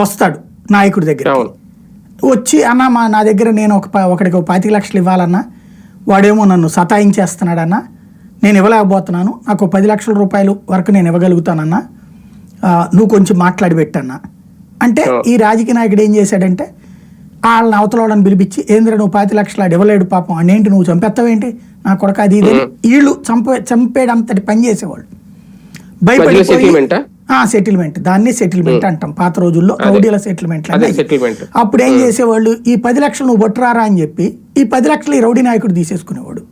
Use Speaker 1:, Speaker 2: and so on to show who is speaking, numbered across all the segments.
Speaker 1: వస్తాడు నాయకుడి దగ్గర వచ్చి అన్న మా నా దగ్గర నేను ఒక ఒకడికి ఒక పాతిక లక్షలు ఇవ్వాలన్నా వాడేమో నన్ను సతాయించేస్తున్నాడన్న నేను ఇవ్వలేకపోతున్నాను నాకు పది లక్షల రూపాయలు వరకు నేను ఇవ్వగలుగుతానన్నా నువ్వు కొంచెం మాట్లాడి పెట్టన్నా. అంటే. ఈ రాజకీయ నాయకుడు ఏం చేశాడంటే వాళ్ళని అవతలవాళ్ళని పిలిపించి ఏంద్ర నువ్వు పాతి లక్షలు ఆడు ఇవ్వలేడు పాపం అనేంటి నువ్వు చంపేస్తావేంటి? నా కొడక అది ఇది వీళ్ళు చంపే చంపేడంతటి పని చేసేవాళ్ళు. భయపడిపోయి? సెటిల్మెంట్ దాన్ని సెటిల్మెంట్ అంటాం. పాత రోజుల్లో రౌడీల సెటిల్మెంట్ అప్పుడు ఏం చేసేవాళ్ళు? ఈ పది లక్షలు నువ్వు బొట్టురారా అని చెప్పి ఈ పది లక్షలు ఈ రౌడీ నాయకుడు తీసేసుకునేవాడు.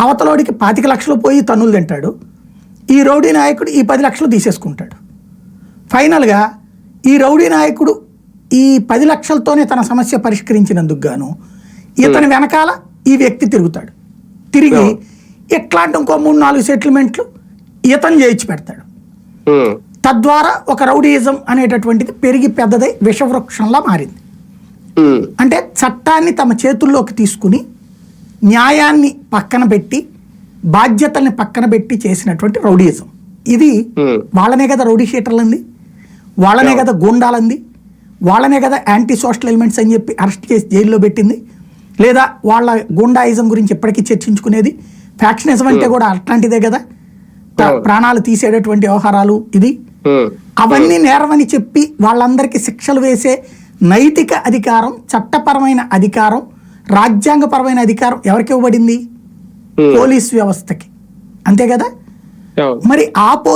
Speaker 1: అవతలోడికి పాతిక లక్షలు పోయి తన్నులు తింటాడు. ఈ రౌడీ నాయకుడు ఈ పది లక్షలు తీసేసుకుంటాడు. ఫైనల్గా ఈ రౌడీ నాయకుడు ఈ పది లక్షలతోనే తన సమస్య పరిష్కరించినందుకు గాను ఇతని వెనకాల ఈ వ్యక్తి తిరుగుతాడు. తిరిగి ఎట్లాంటి ఇంకో మూడు నాలుగు సెటిల్మెంట్లు ఇతను చేయించి పెడతాడు. తద్వారా ఒక రౌడీయిజం అనేటటువంటిది పెరిగి పెద్దదై విషవృక్షంలా మారింది. అంటే చట్టాన్ని తమ చేతుల్లోకి తీసుకుని న్యాయాన్ని పక్కన పెట్టి బాధ్యతల్ని పక్కన పెట్టి చేసినటువంటి రౌడీయిజం. ఇది వాళ్ళనే కదా రౌడీ షీటర్లంది వాళ్ళనే కదా గూండాలంది వాళ్ళనే కదా యాంటీ సోషల్ ఎలిమెంట్స్ అని చెప్పి అరెస్ట్ చేసి జైల్లో పెట్టింది లేదా వాళ్ళ గూండాయిజం గురించి ఎప్పటికీ చర్చించుకునేది. ఫ్యాక్షనిజం అంటే కూడా అట్లాంటిదే కదా. ప్రాణాలు తీసేటటువంటి వ్యవహారాలు ఇది. అవన్నీ నేరమని చెప్పి వాళ్ళందరికీ శిక్షలు వేసే నైతిక అధికారం చట్టపరమైన అధికారం రాజ్యాంగపరమైన అధికారం ఎవరికి ఇవ్వబడింది? పోలీస్ వ్యవస్థకి. అంతే కదా? మరి ఆ